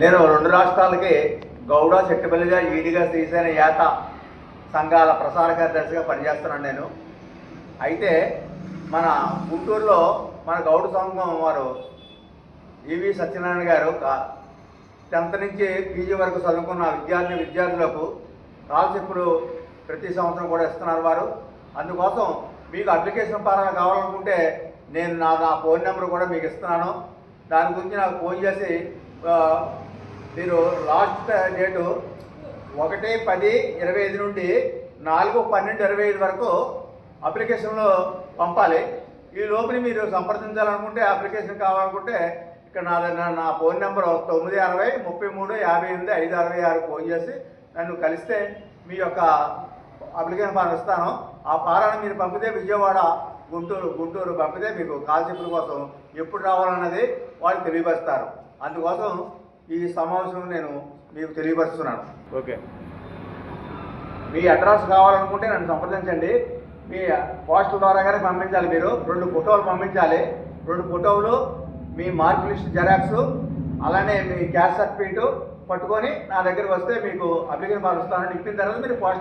నేను రెండు రాష్ట్రాలకి గౌడ చెట్టుపల్లిగా ఈడిగా శ్రీసేన యాత సంఘాల ప్రసార కార్యదర్శిగా పనిచేస్తున్నాను నేను. అయితే మన గుంటూరులో మన గౌడ సంఘం వారు ఈవి సత్యనారాయణ గారు టెన్త్ నుంచి పీజీ వరకు చదువుకున్న విద్యార్థి విద్యార్థులకు స్కాలర్షిప్లు ప్రతి సంవత్సరం కూడా ఇస్తున్నారు వారు. అందుకోసం మీకు అప్లికేషన్ పరంగా కావాలనుకుంటే నేను నా నా ఫోన్ నెంబర్ కూడా మీకు ఇస్తున్నాను. దాని గురించి నాకు ఫోన్ చేసి మీరు లాస్ట్ డేటు ఒకటి పది ఇరవై ఐదు నుండి నాలుగు పన్నెండు ఇరవై ఐదు వరకు అప్లికేషన్లో పంపాలి. ఈ లోపుని మీరు సంప్రదించాలనుకుంటే అప్లికేషన్ కావాలనుకుంటే ఇక్కడ నా నా- నా ఫోన్ నెంబర్ తొమ్మిది అరవై ముప్పై మూడు యాభై ఎనిమిది ఐదు అరవై ఆరు ఫోన్ చేసి నన్ను కలిస్తే మీ యొక్క అప్లికేషన్ ఫారం ఇస్తాను. ఆ ఫారాన్ని మీరు పంపితే విజయవాడ గుంటూరు గుంటూరు పంపితే మీకు కాల్షిప్ల కోసం ఎప్పుడు రావాలన్నది వాళ్ళు తెలియపరుస్తారు. అందుకోసం ఈ సమావేశం నేను మీకు తెలియపరుస్తున్నాను. ఓకే. మీ అడ్రస్ కావాలనుకుంటే నన్ను సంప్రదించండి. మీ పోస్టల్ ద్వారాగానే పంపించాలి మీరు. రెండు ఫోటోలు పంపించాలి. రెండు ఫోటోలు మీ మార్క్ లిస్ట్ జెరాక్స్ అలానే మీ క్యాస్ట్ సర్టిఫికేట్ పట్టుకొని నా దగ్గరికి వస్తే మీకు అప్లికేషన్ పంపిస్తాను. ఇప్పిన తర్వాత మీరు పోస్ట్